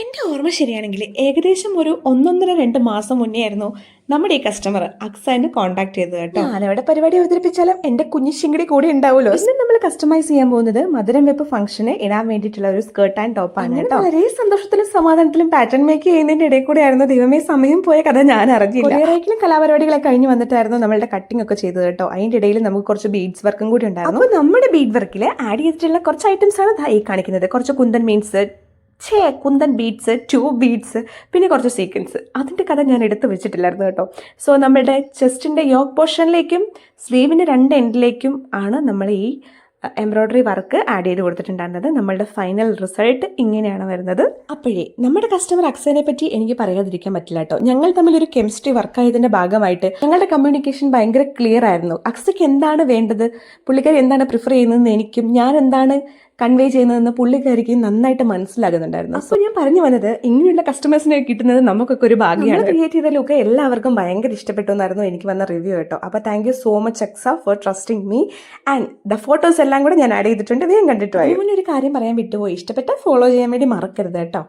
എന്റെ ഓർമ്മ ശരിയാണെങ്കിൽ ഏകദേശം ഒരു ഒന്നൊന്നര രണ്ട് മാസം മുന്നേ ആയിരുന്നു നമ്മുടെ ഈ കസ്റ്റമർ അക്സനെ കോൺടാക്ട് ചെയ്തത് കേട്ടോ. ഞാനവിടെ പരിപാടി അവതരിപ്പിച്ചാലും എന്റെ കുഞ്ഞു ശിങ്കടി കൂടി ഉണ്ടാവുമല്ലോ. ഇന്ന് നമ്മൾ കസ്റ്റമൈസ് ചെയ്യാൻ പോകുന്നത് മധുരം വെപ്പ് ഫംഗ്ഷന് ഇടാൻ വേണ്ടിയിട്ടുള്ള ഒരു സ്കേർട്ട് ആൻഡ് ടോപ്പ് ആണ് കേട്ടോ. വളരെ സന്തോഷത്തിലും സമാധാനത്തിലും പാറ്റേൺ മേക്ക് ചെയ്യുന്നതിന്റെ ഇടയിൽ കൂടെ ആയിരുന്നു ദൈവമേ സമയം പോയ കഥ ഞാൻ അറിഞ്ഞില്ല. കലാപരിപാടികളെ കലാപരിപാടികളൊക്കെ കഴിഞ്ഞ് വന്നിട്ടായിരുന്നു നമ്മളുടെ കട്ടിംഗ് ഒക്കെ ചെയ്തത് കേട്ടോ. അതിന്റെ ഇടയിൽ നമുക്ക് കുറച്ച് ബീഡ്സ് വർക്കും കൂടി ഉണ്ടായിരുന്നു. അപ്പോൾ നമ്മുടെ ബീഡ് വർക്കിൽ ആഡ് ചെയ്തിട്ടുള്ള കുറച്ച് ഐറ്റംസ് ആണ് ഈ കാണിക്കുന്നത്. കുറച്ച് കുന്തൻ മീൻസ് ഛേ കുന്തൻ ബീറ്റ്സ് ടു ബീറ്റ്സ് പിന്നെ കുറച്ച് സീക്വൻസ് അതിന്റെ കഥ ഞാൻ എടുത്തു വെച്ചിട്ടില്ലായിരുന്നു കേട്ടോ. സോ നമ്മളുടെ ചെസ്റ്റിന്റെ യോക്ക് പോർഷനിലേക്കും സ്ലീവിന്റെ രണ്ട് എൻഡിലേക്കും ആണ് നമ്മൾ ഈ എംബ്രോയ്ഡറി വർക്ക് ആഡ് ചെയ്ത് കൊടുത്തിട്ടുണ്ടായിരുന്നത്. നമ്മളുടെ ഫൈനൽ റിസൾട്ട് ഇങ്ങനെയാണ് വരുന്നത്. അപ്പോഴേ നമ്മുടെ കസ്റ്റമർ അക്സനെ പറ്റി എനിക്ക് പറയാതിരിക്കാൻ പറ്റില്ല കേട്ടോ. ഞങ്ങൾ തമ്മിൽ ഒരു കെമിസ്ട്രി വർക്കായതിന്റെ ഭാഗമായിട്ട് ഞങ്ങളുടെ കമ്മ്യൂണിക്കേഷൻ ഭയങ്കര ക്ലിയർ ആയിരുന്നു. അക്സയ്ക്ക് എന്താണ് വേണ്ടത്? പുള്ളിക്കാരി എന്താണ് പ്രിഫർ ചെയ്യുന്നതെന്ന് എനിക്കും ഞാൻ എന്താണ് കൺവേ ചെയ്യുന്നതെന്ന് പുള്ളിക്കാരിക്ക് നന്നായിട്ട് മനസ്സിലാകുന്നുണ്ടായിരുന്നു. അപ്പോൾ ഞാൻ പറഞ്ഞു വന്നത് ഇങ്ങനെയുള്ള കസ്റ്റമേഴ്സിനെ കിട്ടുന്നത് നമുക്കൊക്കെ ഒരു ഭാഗ്യമാണ്. ക്രിയേറ്റ് ചെയ്ത ലുക്ക് എല്ലാവർക്കും ഭയങ്കര ഇഷ്ടപ്പെട്ടു എന്നായിരുന്നു എനിക്ക് വന്ന റിവ്യൂ കേട്ടോ. അപ്പോൾ thank you so much എക്സ for trusting me and the photos എല്ലാം കൂടെ ഞാൻ ആഡ് ചെയ്തിട്ടുണ്ട്. വേഗം കണ്ടിട്ട് ഒരു കാര്യം പറയാൻ വിട്ടുപോയി. ഇഷ്ടപ്പെട്ട ഫോളോ ചെയ്യാൻ വേണ്ടി മറക്കരുത് കേട്ടോ.